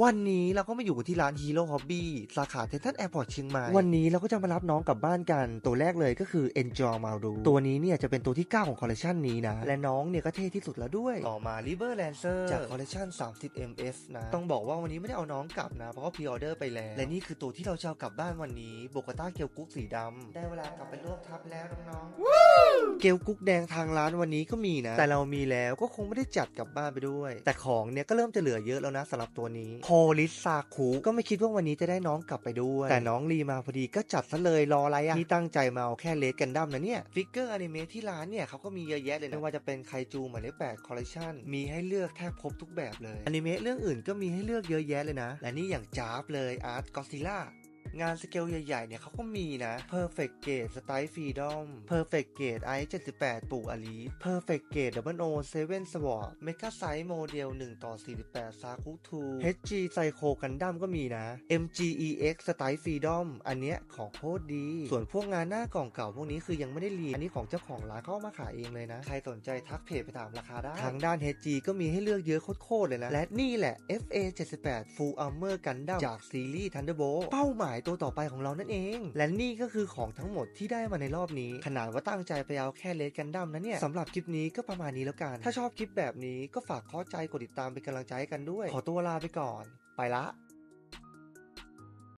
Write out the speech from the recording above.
วันนี้เราก็มาอยู่กันที่ร้าน Hero Hobby สาขาเทนทันแอร์พอร์ตเชียงใหม่ วันนี้เราก็จะมารับน้องกลับบ้านกัน ตัวแรกเลยก็คือ Enjoy m a l d u ตัวนี้เนี่ยจะเป็นตัวที่ 9 ของคอลเลคชันนี้นะ และน้องเนี่ยก็เท่ที่สุดแล้วด้วย ต่อมา River Lancer จากคอลเลคชัน30 ms นะ ต้องบอกว่าวันนี้ไม่ได้เอาน้องกลับนะ เพราะว่าพรีออเดอร์ไปแล้ว และนี่คือตัวที่เราจะเอากลับบ้านวันนี้โบกาต้าเกียวกุ๊กสีดำได้เวลากลับไปรวบทับแล้วน้องๆ เกลกุ๊กแดงทางร้านวันนี้ก็มีนะ แต่เรามีแล้วก็คงไม่ได้จัดกลับบ้านไปด้วย แต่ของเนี่ยก็เริ่มจะเหลือเยอะแล้วนะสำหรับตัวนี้โพลิสซาคุก็ไม่คิดว่าวันนี้จะได้น้องกลับไปด้วย แต่น้องรีมาพอดีก็จัดซะเลยรออะไรอะที่ตั้งใจมาเอาแค่เลสกันดั้มนะเนี่ยฟิกเกอร์อนิเมะที่ร้านเนี่ยเขาก็มีเยอะแยะเลยนะไม่ว่าจะเป็นไคจูหมายเลขแปดคอลเลคชันมีให้เลือกแทบครบทุกแบบเลยอนิเมะเรื่องอื่นก็มีให้เลือกเยอะแยะเลยนะ และนี่อย่างจ้าบเลยอาร์ตก็ซิล่า งานสเกลใหญ่ๆ เนี่ยเขาก็มีนะ Perfect Gate Style Freedom Perfect Gate i 78ปู่อลี Perfect Gate Double O 7 Sword Mega Size Model 1 ต่อ 48 Saku 2 HG Psycho Gundam ก็มีนะ MGEX Style Freedom อันเนี้ยของโคตรดี ส่วนพวกงานหน้ากล่องเก่าพวกนี้คือยังไม่ได้รีอันนี้ของเจ้าของร้านเขาเอามาขายเองเลยนะ ใครสนใจทักเพจไปถามราคาได้ ทางด้าน HG ก็มีให้เลือกเยอะโคตรเลยนะ และนี่แหละ FA 78 Full Armor Gundam จากซีรีส์ Thunderbolt เป้าหมายตัวต่อไปของเรานั่นเอง และนี่ก็คือของทั้งหมดที่ได้มาในรอบนี้ ขนาดว่าตั้งใจไปเอาแค่เลสกันดั้มนะเนี่ยสำหรับคลิปนี้ก็ประมาณนี้แล้วกัน ถ้าชอบคลิปแบบนี้ก็ฝากข้อใจกดติดตามเป็นกำลังใจให้กันด้วย ขอตัวลาไปก่อน ไปละ